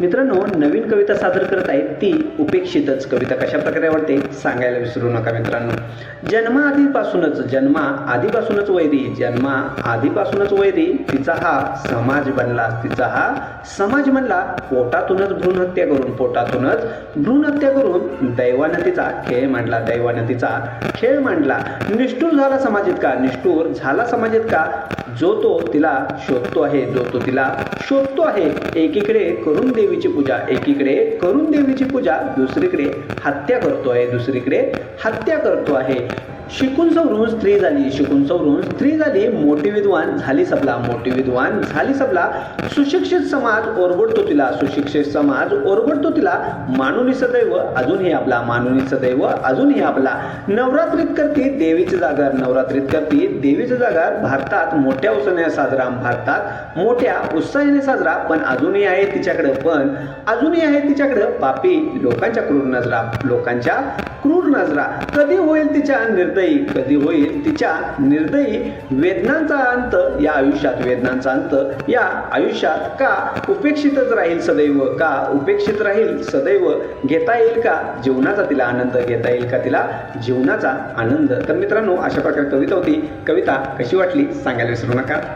मित्रांनो नवीन कविता सादर करत आहेत ती उपेक्षितच. कविता कशा प्रकारे आवडते सांगायला विसरू नका मित्रांनो. जन्मा आधीपासूनच जन्मा आधीपासूनच वैरी जन्मा आधीपासूनच वैरी तिचा हा समाज बनला. तिचा हा समाज बनला. पोटातूनच भ्रूण हत्या करून पोटातूनच भ्रूण हत्या करून दैवानं तिचा खेळ मांडला. दैवानं तिचा खेळ मांडला. निष्ठूर झाला समाज इतका. निष्ठूर झाला समाज इतका जो तो तिला शोधतो आहे जो तो तिला शोधतो आहे. एकीकडे करून देवीची पूजा एकीकडे करून देवीची पूजा दुसरीकडे हत्या करतो आहे दुसरीकडे हत्या करतो आहे. शिकून सवरून स्त्री झाली शिकून सवरून स्त्री झाली मोठी विद्वान झाली सबला मोठी विद्वान झाली सबला. सुशिक्षित समाज ओरबडतो तिला सुशिक्षित समाज ओरबडतो तिला. मानुनी सदैव अजूनही आपला मानुनी सदैव अजूनही आपला. नवरात्रीत करते देवीचे जागर नवरात्रीत करते देवीचे जागर. भारतात मोठ्या उत्साहाने साजरा भारतात मोठ्या उत्साहाने साजरा पण अजूनही आहे तिच्याकडे. पण अजूनही आहे तिच्याकडं. पापी लोकांच्या क्रूर नजरा लोकांच्या क्रूर नजरा. कधी होईल तिच्या निर्दयी कधी होईल तिच्या निर्दयी? वेदनांचा अंत या आयुष्यात वेदनांचा अंत. या आयुष्यात का उपेक्षितच राहील सदैव? का उपेक्षित राहील सदैव? घेता येईल का जीवनाचा तिला आनंद? घेता येईल का तिला जीवनाचा आनंद? तर मित्रांनो अशा प्रकारे कविता होती. कविता कशी वाटली? सांगायला विसरू नका.